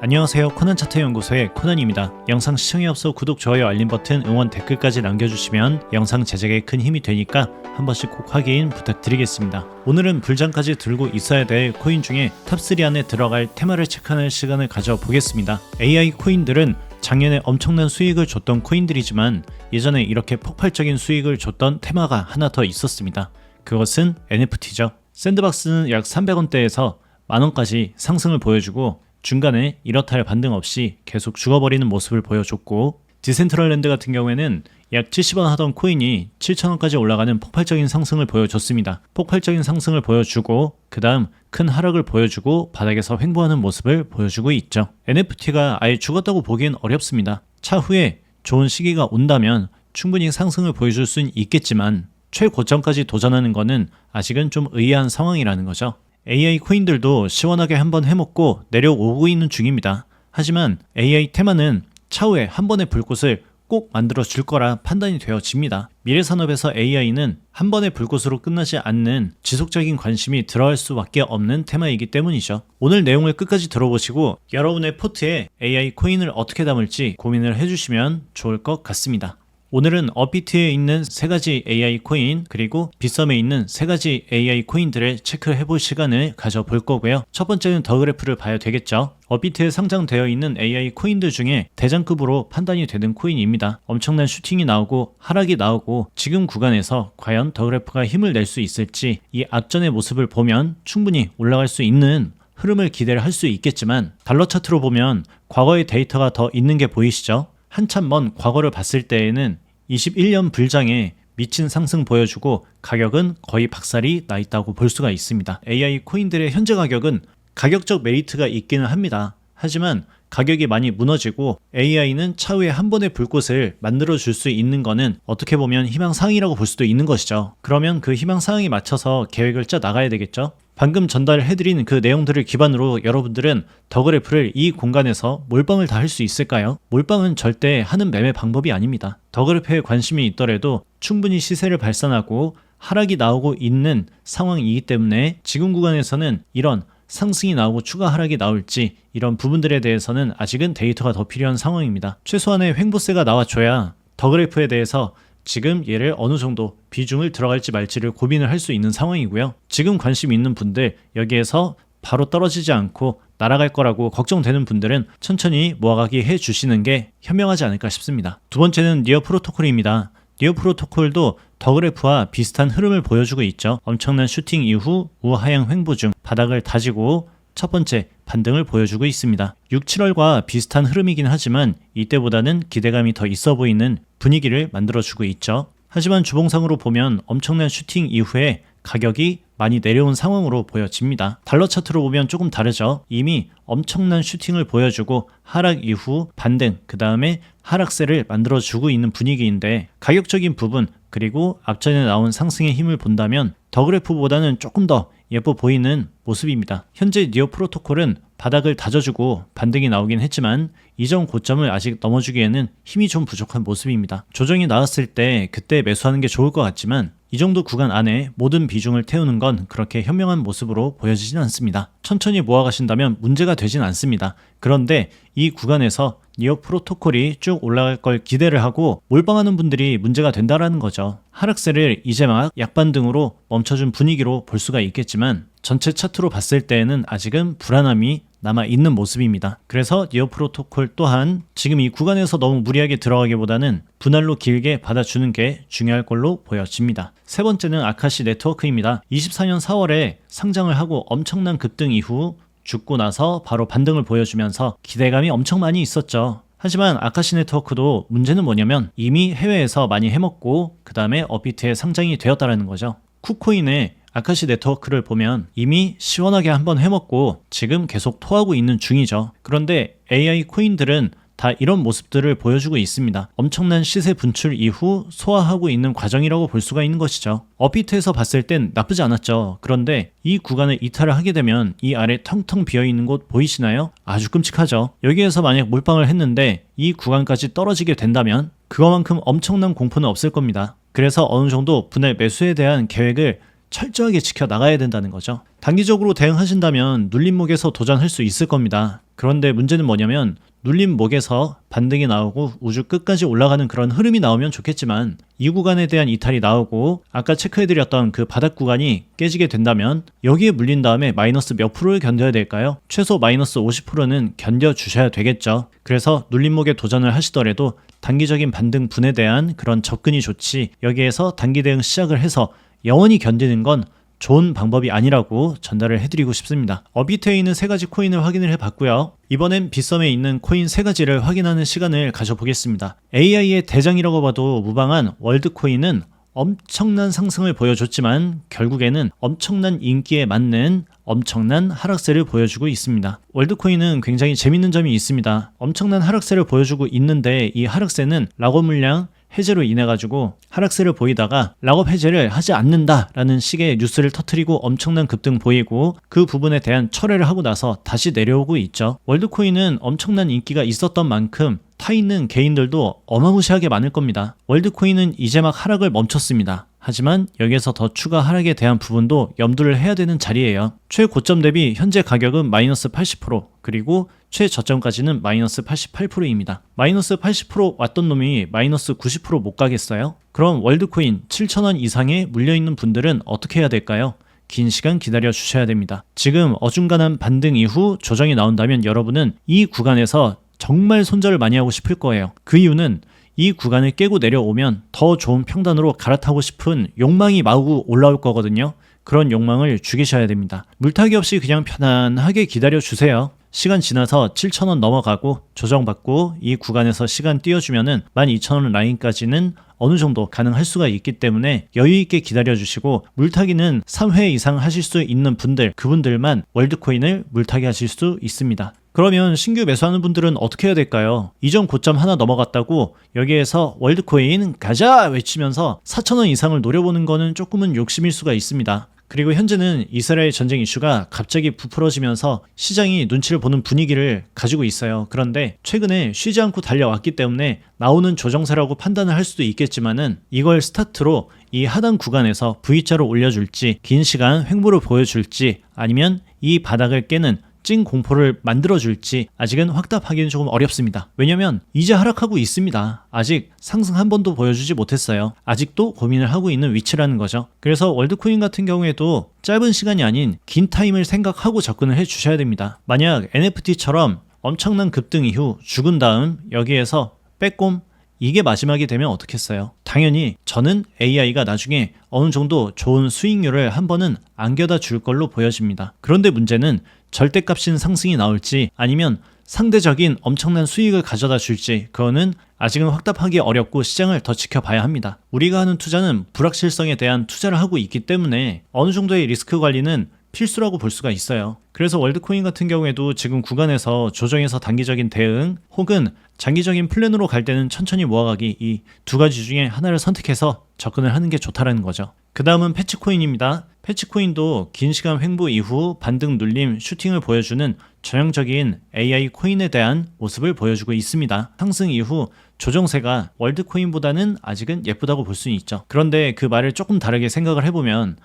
안녕하세요 코난 차트 연구소의 코난입니다. 영상 시청에 앞서 구독, 좋아요, 알림 버튼, 응원 댓글까지 남겨주시면 영상 제작에 큰 힘이 되니까 한 번씩 꼭 확인 부탁드리겠습니다. 오늘은 불장까지 들고 있어야 될 코인 중에 탑3 안에 들어갈 테마를 체크하는 시간을 가져보겠습니다. AI 코인들은 작년에 엄청난 수익을 줬던 코인들이지만 예전에 이렇게 폭발적인 수익을 줬던 테마가 하나 더 있었습니다. 그것은 NFT죠. 샌드박스는 약 300원대에서 만원까지 상승을 보여주고 중간에 이렇다 할 반등 없이 계속 죽어버리는 모습을 보여줬고 디센트럴랜드 같은 경우에는 약 70원 하던 코인이 7,000원까지 올라가는 폭발적인 상승을 보여줬습니다. 폭발적인 상승을 보여주고 그 다음 큰 하락을 보여주고 바닥에서 횡보하는 모습을 보여주고 있죠. NFT가 아예 죽었다고 보기엔 어렵습니다. 차후에 좋은 시기가 온다면 충분히 상승을 보여줄 수는 있겠지만 최고점까지 도전하는 것은 아직은 좀 의아한 상황이라는 거죠. AI 코인들도 시원하게 한번 해먹고 내려오고 있는 중입니다. 하지만 AI 테마는 차후에 한 번의 불꽃을 꼭 만들어 줄 거라 판단이 되어집니다. 미래 산업에서 AI는 한 번의 불꽃으로 끝나지 않는 지속적인 관심이 들어갈 수밖에 없는 테마이기 때문이죠. 오늘 내용을 끝까지 들어보시고 여러분의 포트에 AI 코인을 어떻게 담을지 고민을 해주시면 좋을 것 같습니다. 오늘은 업비트에 있는 세 가지 AI 코인 그리고 빗썸에 있는 세 가지 AI 코인들을 체크해 볼 시간을 가져볼 거고요. 첫 번째는 더 그래프를 봐야 되겠죠. 업비트에 상장되어 있는 AI 코인들 중에 대장급으로 판단이 되는 코인입니다. 엄청난 슈팅이 나오고 하락이 나오고 지금 구간에서 과연 더 그래프가 힘을 낼 수 있을지 이 악전의 모습을 보면 충분히 올라갈 수 있는 흐름을 기대를 할 수 있겠지만 달러 차트로 보면 과거의 데이터가 더 있는 게 보이시죠? 한참 먼 과거를 봤을 때에는 21년 불장에 미친 상승 보여주고 가격은 거의 박살이 나 있다고 볼 수가 있습니다. AI 코인들의 현재 가격은 가격적 메리트가 있기는 합니다. 하지만 가격이 많이 무너지고 AI는 차후에 한 번의 불꽃을 만들어 줄 수 있는 거는 어떻게 보면 희망 사항이라고 볼 수도 있는 것이죠. 그러면 그 희망 사항에 맞춰서 계획을 짜 나가야 되겠죠. 방금 전달해드린 그 내용들을 기반으로 여러분들은 더 그래프를 이 공간에서 몰빵을 다 할 수 있을까요? 몰빵은 절대 하는 매매 방법이 아닙니다. 더 그래프에 관심이 있더라도 충분히 시세를 발산하고 하락이 나오고 있는 상황이기 때문에 지금 구간에서는 이런 상승이 나오고 추가 하락이 나올지 이런 부분들에 대해서는 아직은 데이터가 더 필요한 상황입니다. 최소한의 횡보세가 나와줘야 더 그래프에 대해서 지금 얘를 어느 정도 비중을 들어갈지 말지를 고민을 할 수 있는 상황이고요. 지금 관심 있는 분들 여기에서 바로 떨어지지 않고 날아갈 거라고 걱정되는 분들은 천천히 모아가기 해 주시는 게 현명하지 않을까 싶습니다. 두 번째는 니어 프로토콜입니다. 니어 프로토콜도 더그래프와 비슷한 흐름을 보여주고 있죠. 엄청난 슈팅 이후 우하향 횡보 중 바닥을 다지고 첫 번째 반등을 보여주고 있습니다. 6, 7월과 비슷한 흐름이긴 하지만 이때보다는 기대감이 더 있어 보이는 분위기를 만들어주고 있죠. 하지만 주봉상으로 보면 엄청난 슈팅 이후에 가격이 많이 내려온 상황으로 보여집니다. 달러 차트로 보면 조금 다르죠. 이미 엄청난 슈팅을 보여주고 하락 이후 반등, 그 다음에 하락세를 만들어주고 있는 분위기인데 가격적인 부분 그리고 앞전에 나온 상승의 힘을 본다면 더 그래프보다는 조금 더 예뻐 보이는 모습입니다. 현재 니어 프로토콜은 바닥을 다져주고 반등이 나오긴 했지만 이전 고점을 아직 넘어주기에는 힘이 좀 부족한 모습입니다. 조정이 나왔을 때 그때 매수하는 게 좋을 것 같지만 이 정도 구간 안에 모든 비중을 태우는 건 그렇게 현명한 모습으로 보여지진 않습니다. 천천히 모아가신다면 문제가 되진 않습니다. 그런데 이 구간에서 니어 프로토콜이 쭉 올라갈 걸 기대를 하고 몰빵하는 분들이 문제가 된다라는 거죠. 하락세를 이제 막 약반등으로 멈춰준 분위기로 볼 수가 있겠지만 전체 차트로 봤을 때에는 아직은 불안함이 남아 있는 모습입니다. 그래서 니어 프로토콜 또한 지금 이 구간에서 너무 무리하게 들어가기보다는 분할로 길게 받아주는 게 중요할 걸로 보여집니다. 세 번째는 아카시 네트워크입니다. 24년 4월에 상장을 하고 엄청난 급등 이후 죽고 나서 바로 반등을 보여주면서 기대감이 엄청 많이 있었죠. 하지만 아카시 네트워크도 문제는 뭐냐면 이미 해외에서 많이 해먹고 그 다음에 업비트에 상장이 되었다라는 거죠. 쿠코인의 아카시 네트워크를 보면 이미 시원하게 한번 해먹고 지금 계속 토하고 있는 중이죠. 그런데 AI 코인들은 다 이런 모습들을 보여주고 있습니다. 엄청난 시세 분출 이후 소화하고 있는 과정이라고 볼 수가 있는 것이죠. 업비트에서 봤을 땐 나쁘지 않았죠. 그런데 이 구간을 이탈을 하게 되면 이 아래 텅텅 비어 있는 곳 보이시나요? 아주 끔찍하죠. 여기에서 만약 몰빵을 했는데 이 구간까지 떨어지게 된다면 그거만큼 엄청난 공포는 없을 겁니다. 그래서 어느 정도 분할 매수에 대한 계획을 철저하게 지켜 나가야 된다는 거죠. 단기적으로 대응하신다면 눌림목에서 도전할 수 있을 겁니다. 그런데 문제는 뭐냐면 눌린 목에서 반등이 나오고 우주 끝까지 올라가는 그런 흐름이 나오면 좋겠지만 이 구간에 대한 이탈이 나오고 아까 체크해드렸던 그 바닥 구간이 깨지게 된다면 여기에 물린 다음에 마이너스 몇 프로를 견뎌야 될까요? 최소 마이너스 50%는 견뎌주셔야 되겠죠. 그래서 눌림목에 도전을 하시더라도 단기적인 반등 분에 대한 그런 접근이 좋지 여기에서 단기 대응 시작을 해서 영원히 견디는 건 좋은 방법이 아니라고 전달을 해드리고 싶습니다. 어비트에 있는 세 가지 코인을 확인을 해봤고요. 이번엔 빗썸에 있는 코인 세 가지를 확인하는 시간을 가져보겠습니다. AI의 대장이라고 봐도 무방한 월드코인은 엄청난 상승을 보여줬지만 결국에는 엄청난 인기에 맞는 엄청난 하락세를 보여주고 있습니다. 월드코인은 굉장히 재밌는 점이 있습니다. 엄청난 하락세를 보여주고 있는데 이 하락세는 락업 물량 해제로 인해 가지고 하락세를 보이다가 락업 해제를 하지 않는다라는 식의 뉴스를 터트리고 엄청난 급등 보이고 그 부분에 대한 철회를 하고 나서 다시 내려오고 있죠. 월드코인은 엄청난 인기가 있었던 만큼 타 있는 개인들도 어마무시하게 많을 겁니다. 월드코인은 이제 막 하락을 멈췄습니다. 하지만 여기에서 더 추가 하락에 대한 부분도 염두를 해야 되는 자리예요. 최고점 대비 현재 가격은 마이너스 80% 그리고 최저점까지는 마이너스 88%입니다. 마이너스 80% 왔던 놈이 마이너스 90%못 가겠어요? 그럼 월드코인 7,000원 이상에 물려있는 분들은 어떻게 해야 될까요? 긴 시간 기다려 주셔야 됩니다. 지금 어중간한 반등 이후 조정이 나온다면 여러분은 이 구간에서 정말 손절을 많이 하고 싶을 거예요. 그 이유는 이 구간을 깨고 내려오면 더 좋은 평단으로 갈아타고 싶은 욕망이 마구 올라올 거거든요. 그런 욕망을 죽이셔야 됩니다. 물타기 없이 그냥 편안하게 기다려 주세요. 시간 지나서 7,000원 넘어가고 조정받고 이 구간에서 시간 띄워주면은 12,000원 라인까지는 어느 정도 가능할 수가 있기 때문에 여유 있게 기다려 주시고 물타기는 3회 이상 하실 수 있는 분들 그분들만 월드코인을 물타기 하실 수 있습니다. 그러면 신규 매수하는 분들은 어떻게 해야 될까요? 이전 고점 하나 넘어갔다고 여기에서 월드코인 가자 외치면서 4천원 이상을 노려보는 거는 조금은 욕심일 수가 있습니다. 그리고 현재는 이스라엘 전쟁 이슈가 갑자기 부풀어지면서 시장이 눈치를 보는 분위기를 가지고 있어요. 그런데 최근에 쉬지 않고 달려왔기 때문에 나오는 조정세라고 판단을 할 수도 있겠지만은 이걸 스타트로 이 하단 구간에서 V자로 올려줄지 긴 시간 횡보를 보여줄지 아니면 이 바닥을 깨는 찐 공포를 만들어줄지 아직은 확답하기는 조금 어렵습니다. 왜냐면 이제 하락하고 있습니다. 아직 상승 한 번도 보여주지 못했어요. 아직도 고민을 하고 있는 위치라는 거죠. 그래서 월드코인 같은 경우에도 짧은 시간이 아닌 긴 타임을 생각하고 접근을 해 주셔야 됩니다. 만약 NFT처럼 엄청난 급등 이후 죽은 다음 여기에서 빼꼼 이게 마지막이 되면 어떻겠어요? 당연히 저는 AI가 나중에 어느 정도 좋은 수익률을 한 번은 안겨다 줄 걸로 보여집니다. 그런데 문제는 절대값인 상승이 나올지 아니면 상대적인 엄청난 수익을 가져다 줄지 그거는 아직은 확답하기 어렵고 시장을 더 지켜봐야 합니다. 우리가 하는 투자는 불확실성에 대한 투자를 하고 있기 때문에 어느 정도의 리스크 관리는 필수라고 볼 수가 있어요. 그래서 월드코인 같은 경우에도 지금 구간에서 조정에서 단기적인 대응 혹은 장기적인 플랜으로 갈 때는 천천히 모아가기 이 두 가지 중에 하나를 선택해서 접근을 하는 게 좋다라는 거죠. 그 다음은 패치코인입니다. 패치코인도 긴 시간 횡보 이후 반등 눌림 슈팅을 보여주는 전형적인 AI 코인에 대한 모습을 보여주고 있습니다. 상승 이후 조정세가 월드코인보다는 아직은 예쁘다고 볼 수 있죠. 그런데 그 말을 조금 다르게 생각을 해보면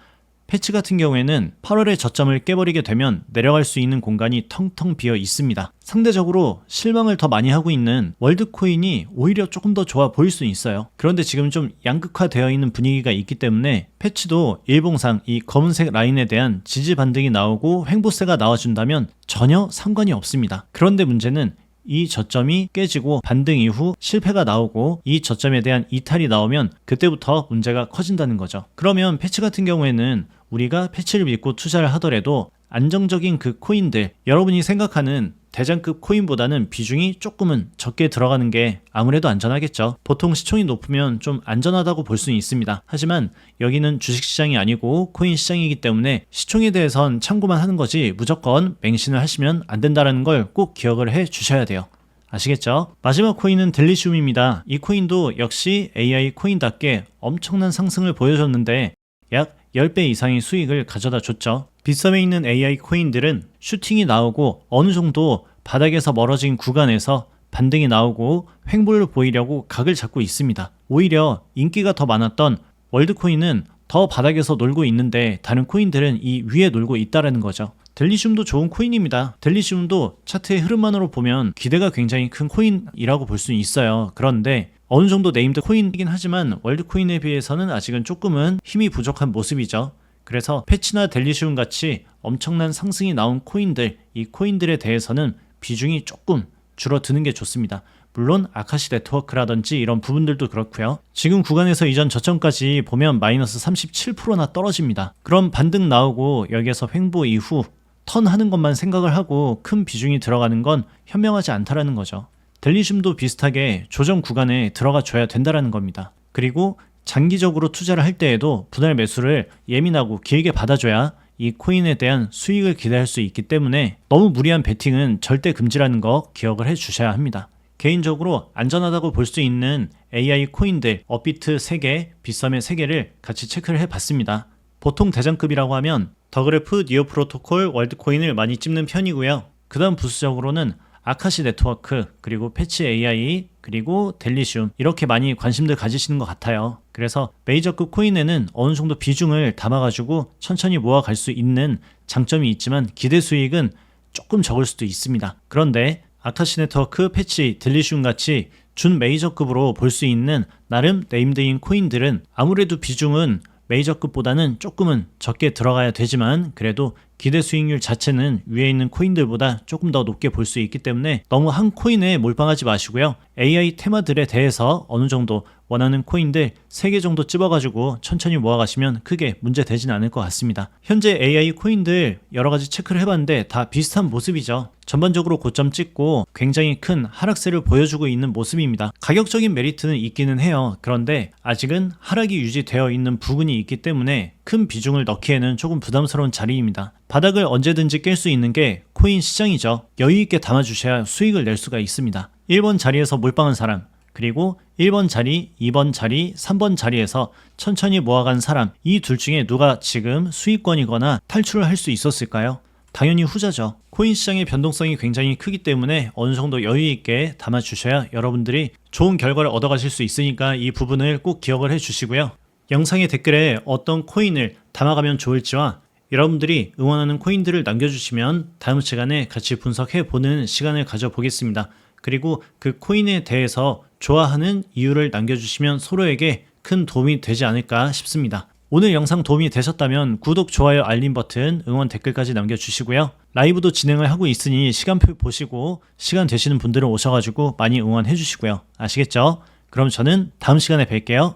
패치 같은 경우에는 8월에 저점을 깨버리게 되면 내려갈 수 있는 공간이 텅텅 비어 있습니다. 상대적으로 실망을 더 많이 하고 있는 월드코인이 오히려 조금 더 좋아 보일 수 있어요. 그런데 지금 좀 양극화되어 있는 분위기가 있기 때문에 패치도 일봉상 이 검은색 라인에 대한 지지 반등이 나오고 횡보세가 나와준다면 전혀 상관이 없습니다. 그런데 문제는 이 저점이 깨지고 반등 이후 실패가 나오고 이 저점에 대한 이탈이 나오면 그때부터 문제가 커진다는 거죠. 그러면 패치 같은 경우에는 우리가 패치를 믿고 투자를 하더라도 안정적인 그 코인들 여러분이 생각하는 대장급 코인보다는 비중이 조금은 적게 들어가는 게 아무래도 안전하겠죠. 보통 시총이 높으면 좀 안전하다고 볼 수는 있습니다. 하지만 여기는 주식시장이 아니고 코인 시장이기 때문에 시총에 대해선 참고만 하는 거지 무조건 맹신을 하시면 안 된다는 걸 꼭 기억을 해 주셔야 돼요. 아시겠죠? 마지막 코인은 델리슘입니다. 이 코인도 역시 AI 코인답게 엄청난 상승을 보여줬는데 약 10배 이상의 수익을 가져다 줬죠. 빗썸에 있는 AI 코인들은 슈팅이 나오고 어느 정도 바닥에서 멀어진 구간에서 반등이 나오고 횡보를 보이려고 각을 잡고 있습니다. 오히려 인기가 더 많았던 월드코인은 더 바닥에서 놀고 있는데 다른 코인들은 이 위에 놀고 있다라는 거죠. 델리시움도 좋은 코인입니다. 델리시움도 차트의 흐름만으로 보면 기대가 굉장히 큰 코인이라고 볼 수는 있어요. 그런데 어느 정도 네임드 코인이긴 하지만 월드 코인에 비해서는 아직은 조금은 힘이 부족한 모습이죠. 그래서 패치나 델리시움 같이 엄청난 상승이 나온 코인들, 이 코인들에 대해서는 비중이 조금 줄어드는 게 좋습니다. 물론 아카시 네트워크라든지 이런 부분들도 그렇고요. 지금 구간에서 이전 저점까지 보면 마이너스 37%나 떨어집니다. 그럼 반등 나오고 여기에서 횡보 이후 턴 하는 것만 생각을 하고 큰 비중이 들어가는 건 현명하지 않다라는 거죠. 델리즘도 비슷하게 조정 구간에 들어가 줘야 된다라는 겁니다. 그리고 장기적으로 투자를 할 때에도 분할 매수를 예민하고 길게 받아줘야 이 코인에 대한 수익을 기대할 수 있기 때문에 너무 무리한 베팅은 절대 금지라는 거 기억을 해 주셔야 합니다. 개인적으로 안전하다고 볼 수 있는 AI 코인들 업비트 3개, 빗썸의 3개를 같이 체크를 해 봤습니다. 보통 대장급이라고 하면 더그래프, 니오 프로토콜, 월드코인을 많이 찝는 편이고요. 그 다음 부수적으로는 아카시 네트워크, 그리고 패치 AI, 그리고 델리시움 이렇게 많이 관심들 가지시는 것 같아요. 그래서 메이저급 코인에는 어느 정도 비중을 담아가지고 천천히 모아갈 수 있는 장점이 있지만 기대 수익은 조금 적을 수도 있습니다. 그런데 아카시 네트워크, 패치, 델리시움 같이 준 메이저급으로 볼 수 있는 나름 네임드인 코인들은 아무래도 비중은 메이저급보다는 조금은 적게 들어가야 되지만 그래도 기대 수익률 자체는 위에 있는 코인들보다 조금 더 높게 볼 수 있기 때문에 너무 한 코인에 몰빵하지 마시고요. AI 테마들에 대해서 어느 정도 원하는 코인들 3개 정도 찝어가지고 천천히 모아가시면 크게 문제 되진 않을 것 같습니다. 현재 AI 코인들 여러 가지 체크를 해봤는데 다 비슷한 모습이죠. 전반적으로 고점 찍고 굉장히 큰 하락세를 보여주고 있는 모습입니다. 가격적인 메리트는 있기는 해요. 그런데 아직은 하락이 유지되어 있는 부분이 있기 때문에 큰 비중을 넣기에는 조금 부담스러운 자리입니다. 바닥을 언제든지 깰 수 있는 게 코인 시장이죠. 여유 있게 담아주셔야 수익을 낼 수가 있습니다. 1번 자리에서 몰빵한 사람, 그리고 1번 자리, 2번 자리, 3번 자리에서 천천히 모아간 사람, 이 둘 중에 누가 지금 수익권이거나 탈출을 할 수 있었을까요? 당연히 후자죠. 코인 시장의 변동성이 굉장히 크기 때문에 어느 정도 여유 있게 담아 주셔야 여러분들이 좋은 결과를 얻어 가실 수 있으니까 이 부분을 꼭 기억을 해 주시고요. 영상의 댓글에 어떤 코인을 담아가면 좋을지와 여러분들이 응원하는 코인들을 남겨주시면 다음 시간에 같이 분석해 보는 시간을 가져보겠습니다. 그리고 그 코인에 대해서 좋아하는 이유를 남겨주시면 서로에게 큰 도움이 되지 않을까 싶습니다. 오늘 영상 도움이 되셨다면 구독, 좋아요, 알림 버튼, 응원 댓글까지 남겨주시고요. 라이브도 진행을 하고 있으니 시간표 보시고 시간 되시는 분들은 오셔가지고 많이 응원해 주시고요. 아시겠죠? 그럼 저는 다음 시간에 뵐게요.